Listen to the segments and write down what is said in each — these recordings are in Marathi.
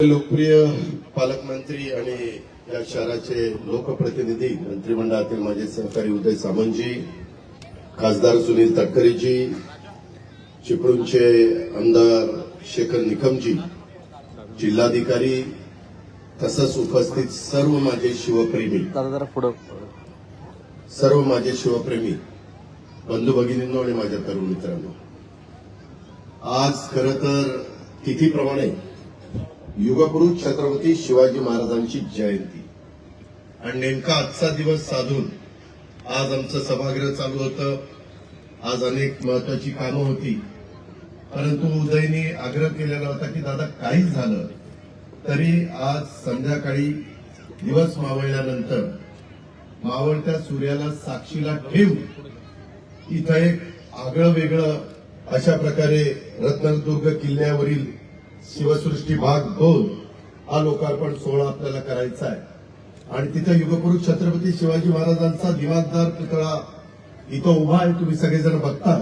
लोकप्रिय पालकमंत्री आणि या शहराचे लोकप्रतिनिधी मंत्रिमंडळातील माझे सहकारी उदय सामंतजी खासदार सुनील तटकरेजी चिपळूणचे आमदार शेखर निकमजी जिल्हाधिकारी तसंच उपस्थित सर्व माझे शिवप्रेमी सर्व माझे शिवप्रेमी बंधू भगिनींनो आणि माझ्या तरुण मित्रांनो आज खर तर तिथीप्रमाणे युगगुरु छत्रपती शिवाजी महाराजांची जयंती. आणि नेमका आजचा दिवस साधून आज आमचं सभागृह चालू होतं. आज अनेक महत्वाची कामं होती. परंतु उदयने आग्रह केलेला होता की दादा काहीच झालं तरी आज संध्याकाळी दिवस मावळल्यानंतर मावळत्या सूर्याला साक्षीला ठेवून इथं एक आगळं वेगळं अशा प्रकारे रत्नदुर्ग किल्ल्यावरील शिवसृष्टी भाग दोन हा लोकार्पण सोहळा आपल्याला करायचा आहे. आणि तिथे युगपुरुष छत्रपती शिवाजी महाराजांचा दिमागदार पुतळा इथं उभा आहे तुम्ही सगळेजण बघता.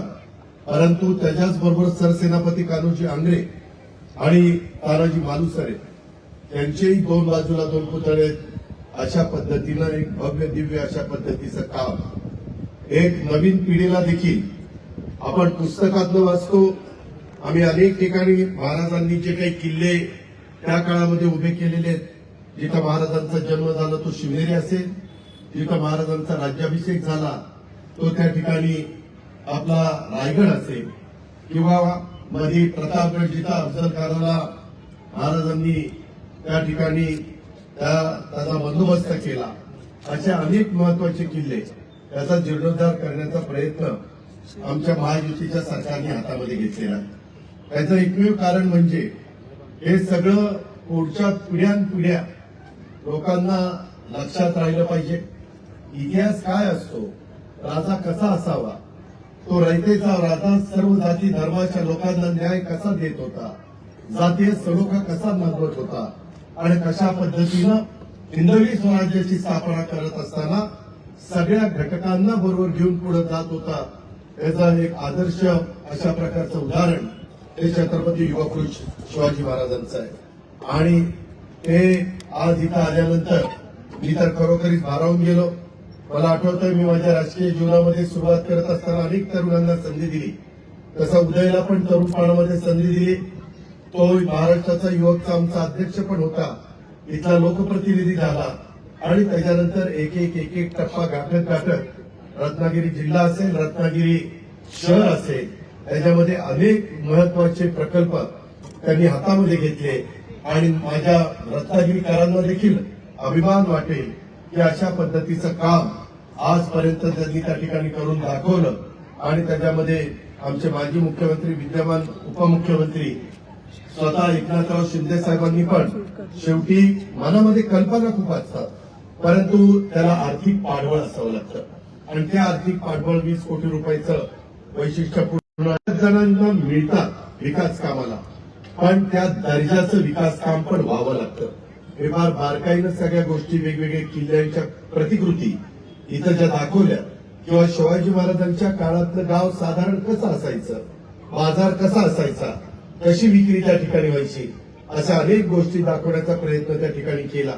परंतु त्याच्याच बरोबर सरसेनापती कान्होजी आंग्रे आणि तानाजी मालुसरे यांचेही दोन बाजूला दोन पुतळे आहेत. अशा पद्धतीनं एक भव्य दिव्य अशा पद्धतीचं काम. एक नवीन पिढीला देखील आपण पुस्तकातलं वाचतो आम्ही अनेक ठिकाणी महाराजांनी जे काही किल्ले त्या काळामध्ये उभे केलेले आहेत. जिथं महाराजांचा जन्म झाला तो शिवनेरी असेल. जिथं महाराजांचा राज्याभिषेक झाला तो त्या ठिकाणी आपला रायगड असेल. किंवा मध्ये प्रतापगड जिथं अफजलखानाला महाराजांनी त्या ठिकाणी त्या- त्याचा बंदोबस्त केला. असे अनेक महत्त्वाचे किल्ले त्याचा जीर्णोद्धार करण्याचा प्रयत्न आमच्या महायुतीच्या सरकारने हातामध्ये घेतलेला आहे. त्याचं एकमेव कारण म्हणजे हे सगळं पुढच्या पिढ्यानपिढ्या लोकांना लक्षात राहिलं पाहिजे. इतिहास काय असतो? राजा कसा असावा? तो रयतेचा राजा सर्व जाती धर्माच्या लोकांना न्याय कसा देत होता? जातीय सलोखा कसा मानवत होता? आणि कशा पद्धतीनं हिंदवी स्वराज्याची स्थापना करत असताना सगळ्या घटकांना बरोबर घेऊन पुढे जात होता? याचा एक आदर्श अशा प्रकारचं उदाहरण. हे छत्रपती युवपुरुष शिवाजी महाराजांचं आहे. आणि ते आज इथं आल्यानंतर मी तर खरोखरीच भारावून गेलो. मला आठवतंय मी माझ्या राजकीय जीवनामध्ये सुरुवात करत असताना अनेक तरुणांना संधी दिली. तसा उदयला पण तरुणपणामध्ये संधी दिली. तो महाराष्ट्राचा युवकचा आमचा अध्यक्ष पण होता. इथला लोकप्रतिनिधी झाला. आणि त्याच्यानंतर एक एक एक एक टप्पा गाठत गाठत रत्नागिरी जिल्हा असेल रत्नागिरी शहर असेल त्याच्यामध्ये अनेक महत्त्वाचे प्रकल्प त्यांनी हातामध्ये घेतले आणि माझ्या रत्नागिरीकरांना देखील अभिमान वाटेल की अशा पद्धतीचं काम आजपर्यंत त्यांनी त्या ठिकाणी करून दाखवलं. आणि त्याच्यामध्ये आमचे माजी मुख्यमंत्री विद्यमान उपमुख्यमंत्री स्वतः एकनाथराव शिंदे साहेबांनी पण शेवटी मनामध्ये कल्पना खूप असतात. परंतु त्याला आर्थिक पाठबळ असावं लागतं. आणि त्या आर्थिक पाठबळ वीस कोटी रुपयाचं वैशिष्ट्यपूर्ण जणांना मिळतात विकास कामाला. पण त्या दर्जाचं विकास काम पण व्हावं लागतं. हे फार बारकाईनं सगळ्या गोष्टी वेगवेगळ्या किल्ल्यांच्या प्रतिकृती इथं ज्या दाखवल्या किंवा शिवाजी महाराजांच्या काळातलं गाव साधारण कसं असायचं? बाजार कसा असायचा? कशी विक्री त्या ठिकाणी व्हायची? अशा अनेक गोष्टी दाखवण्याचा प्रयत्न त्या ठिकाणी केला.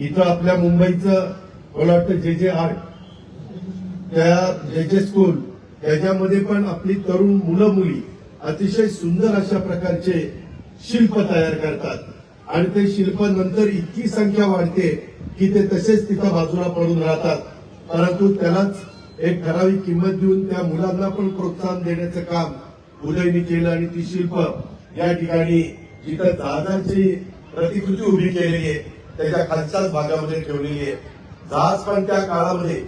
इथं आपल्या मुंबईचं मला वाटतं जे जे आर्ट त्या जे जे स्कूल त्याच्यामध्ये पण आपली तरुण मुलं मुली अतिशय सुंदर अशा प्रकारचे शिल्प तयार करतात. आणि ते शिल्प नंतर इतकी संख्या वाढते की ते तसेच तिथं बाजूला पडून राहतात. परंतु त्यालाच एक ठराविक किंमत देऊन त्या मुलांना पण प्रोत्साहन देण्याचं काम उदयनी केलं आणि ती शिल्प या ठिकाणी जिथं जहाजांची प्रतिकृती उभी केलेली आहे त्याच्या खालच्याच भागामध्ये ठेवलेली आहे. जहाज पण त्या काळामध्ये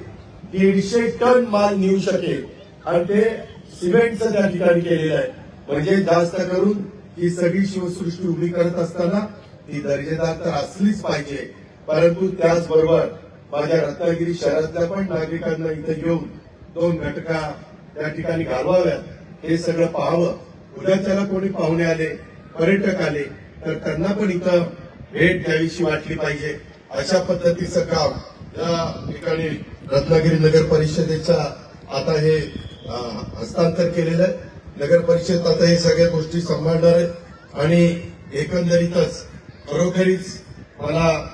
दीडशे टन माल नेऊ शकेल. आणि ते सिमेंटचं त्या ठिकाणी केलेलं आहे. म्हणजे जास्त करून ही सगळी शिवसृष्टी उभी करत असताना ती दर्जेदार तर असलीच पाहिजे. परंतु त्याचबरोबर माझ्या रत्नागिरी शहरातल्या पण नागरिकांना इथं येऊन दोन घटका त्या ठिकाणी घालवाव्यात. हे सगळं पाहावं. उद्याच्याला कोणी पाहुणे आले पर्यटक आले तर त्यांना पण इथं भेट द्यावीशी वाटली पाहिजे. अशा पद्धतीचं काम या ठिकाणी रत्नागिरी नगर परिषदेच्या आता हे हस्तांतर केलेलं आहे. नगर परिषद आता हे सगळ्या गोष्टी सांभाळणार आहे. आणि एकंदरीतच खरोखरीच मला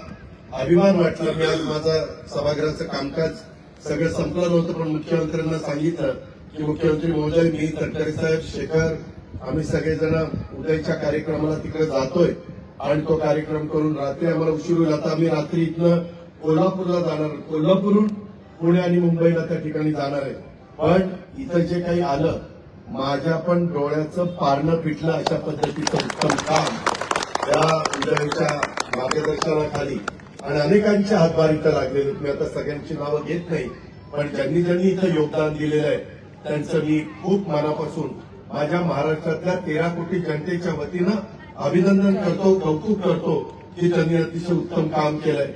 अभिमान वाटला. मी आज माझं सभागृहाचं कामकाज सगळं संपलं नव्हतं पण मुख्यमंत्र्यांना सांगितलं की मुख्यमंत्री महोदय मी तटकरे साहेब शेखर आम्ही सगळेजण उद्याच्या कार्यक्रमाला तिकडे जातोय. आणि तो कार्यक्रम करून रात्री आम्हाला उशीर होईल. आता आम्ही रात्री इथनं कोल्हापूरला जाणार. कोल्हापूरहून पुणे आणि मुंबईला त्या ठिकाणी जाणार आहे. पण इथं जे काही आलं माझ्या पण डोळ्याचं पारणं पिटलं अशा पद्धतीचं उत्तम काम या उदयच्या मार्गदर्शनाखाली आणि अनेकांच्या हातभार इथं लागलेले मी आता सगळ्यांची नावं घेत नाही पण ज्यांनी ज्यांनी इथं योगदान दिलेलं आहे त्यांचं मी खूप मनापासून माझ्या महाराष्ट्रातल्या तेरा कोटी जनतेच्या वतीनं अभिनंदन करतो कौतुक करतो की त्यांनी अतिशय उत्तम काम केलंय.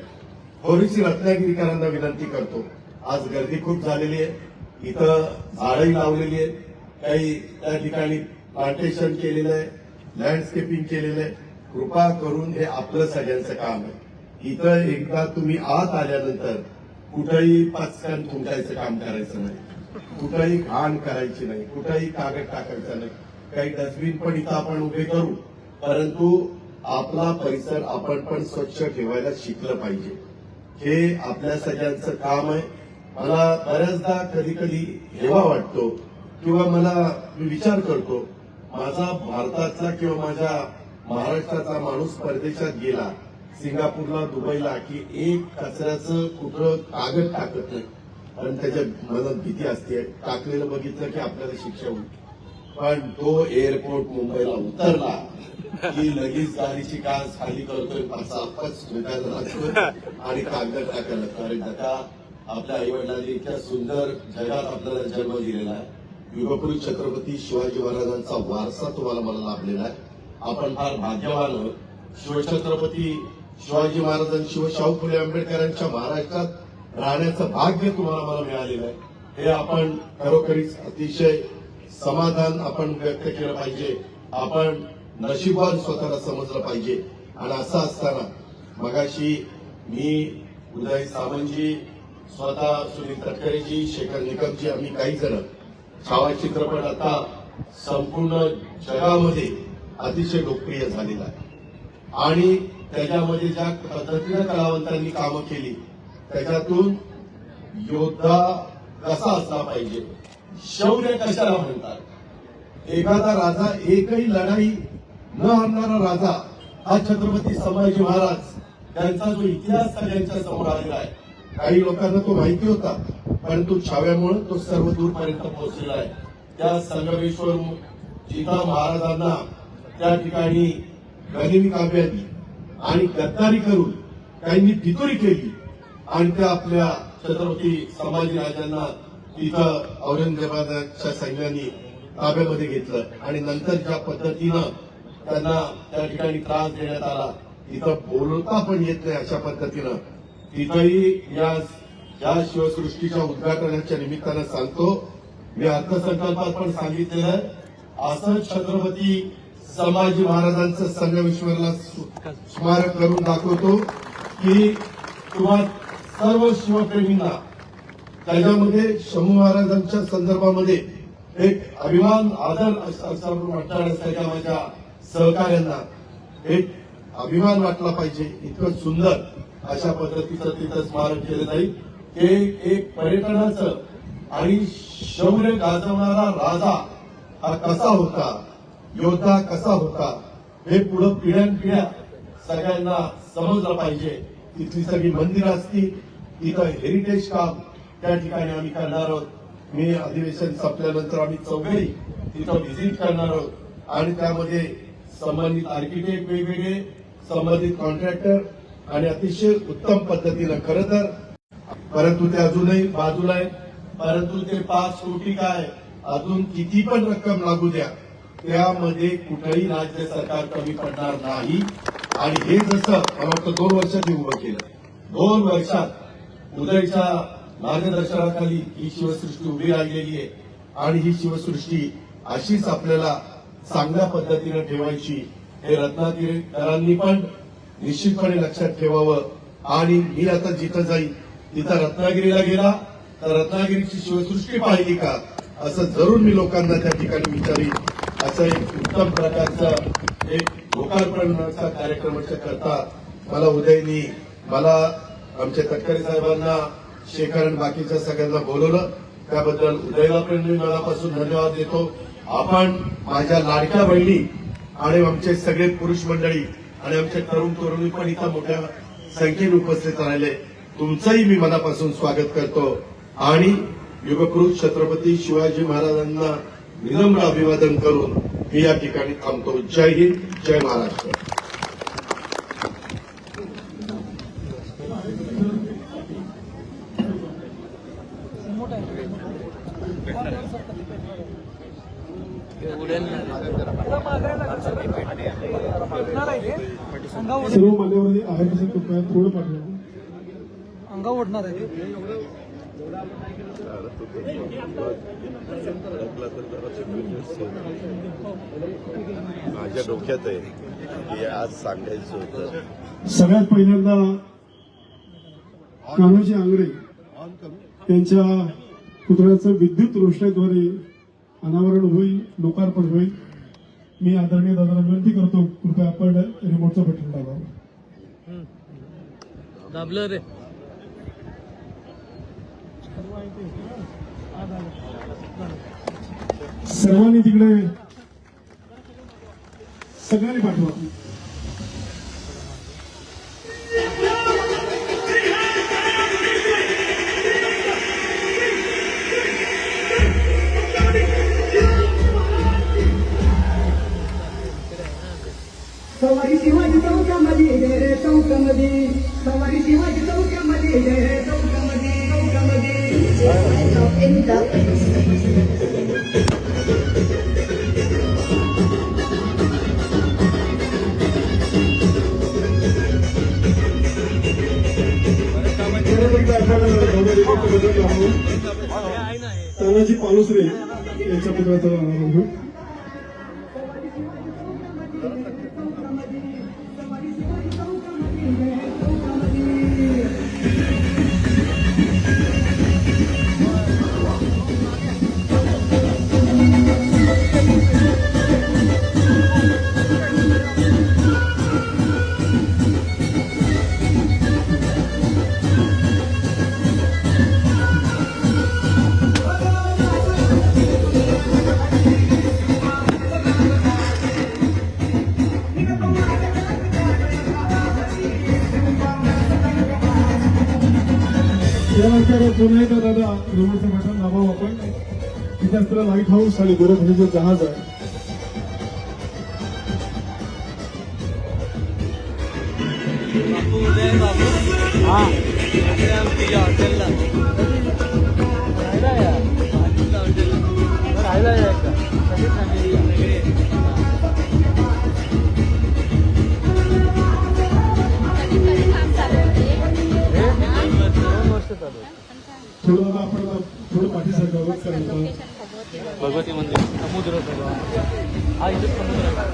थोडीशी रत्नागिरीकरांना विनंती करतो. आज गर्दी खूप झालेली आहे. इथं झाडही लावलेली आहेत. काही त्या ठिकाणी प्लांटेशन केलेलं आहे लँडस्केपिंग केलेलं आहे. कृपा करून हे आपलं सगळ्यांचं काम आहे. इथं एकदा तुम्ही आत आल्यानंतर कुठंही पाचकान थुंकायचं काम करायचं नाही. कुठंही घाण करायची नाही. कुठंही कागद टाकायचा नाही. काही डस्टबिन पण इथं आपण उभे करू. परंतु आपला परिसर आपण पण स्वच्छ ठेवायला शिकलं पाहिजे. हे आपल्या सगळ्यांचं काम आहे. मला बऱ्याचदा कधी कधी हेवा वाटतो किंवा मला मी विचार करतो माझा भारताचा किंवा माझ्या महाराष्ट्राचा माणूस परदेशात गेला सिंगापूरला दुबईला की एक कचऱ्याचं कुठं कागद टाकत नाही. कारण त्याच्या मनात भीती असते. टाकलेलं बघितलं की आपल्याला शिक्षा होईल. पण तो एअरपोर्ट मुंबईला उतरला की लगेच गाडीची कास खाली करतोय पाच सहा पाच आणि कागद टाकायला कारण आपल्या आई वडिलांनी इतक्या सुंदर जगात आपल्याला जन्म दिलेला आहे. युगपुरी छत्रपती शिवाजी महाराजांचा वारसा तुम्हाला मला लाभलेला आहे. आपण फार भाग्यवान आहोत. शिवछत्रपती शिवाजी महाराजां शिव शाहू फुले आंबेडकरांच्या महाराष्ट्रात राहण्याचं भाग्य तुम्हाला मला मिळालेलं आहे. हे आपण खरोखरीच अतिशय समाधान आपण व्यक्त केलं पाहिजे. आपण नशिबान स्वतःला समजलं पाहिजे. आणि असं असताना मगाशी मी उदय सावंतजी स्वतः सुनील तटकरेजी शेखर निकमजी आम्ही काही जण छावा चित्रपट आता संपूर्ण जगामध्ये अतिशय लोकप्रिय झालेला आहे. आणि त्याच्यामध्ये ज्या पद्धतीनं कलावंतांनी कामं केली त्याच्यातून योद्धा कसा असला पाहिजे शौर्य कशाला म्हणतात? एखादा राजा एकही लढाई न आणणारा राजा हा छत्रपती संभाजी महाराज त्यांचा जो इतिहास सगळ्यांच्या समोर आलेला आहे. काही लोकांना तो माहिती होता परंतु छाव्यामुळे तो सर्व दूरपर्यंत पोहोचलेला आहे. त्या संगमेश्वर जिता महाराजांना त्या ठिकाणी गनिमी काव्यानी आणि गद्दारी करून काहींनी फितुरी केली आणि त्या आपल्या छत्रपती संभाजीराजांना तिथं औरंगजेबाच्या सैन्याने ताब्यामध्ये घेतलं आणि नंतर ज्या पद्धतीनं त्यांना त्या ठिकाणी त्रास देण्यात आला तिथं बोलता पण येत नाही अशा पद्धतीनं. तिथंही या या शिवसृष्टीच्या उद्घाटनाच्या निमित्तानं सांगतो मी अर्थसंकल्पात पण सांगितलेलं असं छत्रपती संभाजी महाराजांचं संगमेश्वरला स्मारक करून दाखवतो की तुम्हा सर्व शिवप्रेमींना त्याच्यामध्ये शंभू महाराजांच्या संदर्भामध्ये एक अभिमान आदर असं- असं वाटणार माझ्या सहकार्यांना एक अभिमान वाटला पाहिजे. इतकं सुंदर अशा पद्धतीचं तिथं स्मारक केलं जाईल. हे एक पर्यटनाचं आणि शौर्य गाजवणारा राजा हा कसा होता योद्धा कसा होता हे पुढं पिढ्यानपिढ्या सगळ्यांना समजलं पाहिजे. तिथली सगळी मंदिरं असतील तिथं हेरिटेज काम त्या ठिकाणी आम्ही करणार आहोत. मी अधिवेशन संपल्यानंतर आम्ही चौघही तिथं व्हिजिट करणार आहोत. आणि त्यामध्ये संबंधित आर्किटेक्ट वेगवेगळे संबंधित कॉन्ट्रॅक्टर आणि अतिशय उत्तम पद्धतीनं खरं तर परंतु ते अजूनही बाजूला आहे. परंतु ते पाच कोटी काय? अजून किती पण रक्कम लागू द्या. त्यामध्ये कुठेही राज्य सरकार कमी पडणार नाही. आणि हे जसं मला वाटतं दोन वर्षात उभं केलं. दोन वर्षात उदयच्या मार्गदर्शनाखाली ही शिवसृष्टी उभी राहिलेली आहे. आणि ही शिवसृष्टी अशीच आपल्याला चांगल्या पद्धतीने ठेवायची हे रत्नागिरीकरांनी पण निश्चितपणे लक्षात ठेवावं. आणि मी आता जिथं जाईल तिथं रत्नागिरीला गेला. तर रत्नागिरीची शिवसृष्टी पाहिली का? असं जरूर मी लोकांना त्या ठिकाणी विचारीन. असं एक उत्तम प्रकारचं एक लोकार्पणाचा कार्यक्रमाच्या करता मला उदयनी मला आमच्या तटकरे साहेबांना शेखर आणि बाकीच्या सगळ्यांना बोलवलं. त्याबद्दल उदयला पण मी मनापासून धन्यवाद देतो. आपण माझ्या लाडक्या बहिणी आणि आमचे सगळे पुरुष मंडळी आणि आमच्या तरुण तरुणी पण इथं मोठ्या संख्येने उपस्थित राहिले. तुमचंही मी मनापासून स्वागत करतो. आणि युगपुरुष छत्रपती शिवाजी महाराजांना विनम्र अभिवादन करून मी या ठिकाणी थांबतो. जय हिंद जय महाराष्ट्र सर्व मान्यवर आहे तसं कृपया थोडं पाठवा अंगा ओढणार आहे. ते. माझ्या डोक्यात आहे की आज सांगायचं होतं. सगळ्यात पहिल्यांदा कान्होजी आंगडे त्यांच्या पुतळ्याचं विद्युत रोषणाद्वारे अनावरण होईल लोकार्पण होईल. मी आदरणीय दादाला विनंती करतो कृपया आपण रिमोटचं बटन दाबावं. दाबलं रे. सर्वांनी तिकडे सगळ्यांनी पाठवा. तानाजी पालुसरे यांच्या पुतळ्याचं पुन्हा एकदा दादा आपण. तिथे असलेला लाइट हाऊस आणि गोरखनीचं जहाज आहे. बापू उदय बापू. हा. तुझ्या हॉटेलला. थोडं आपण थोडं पाठी सरकावं कारण आता भगवती मंदिर समुद्र सगळं. हा इथे समुद्र आहे.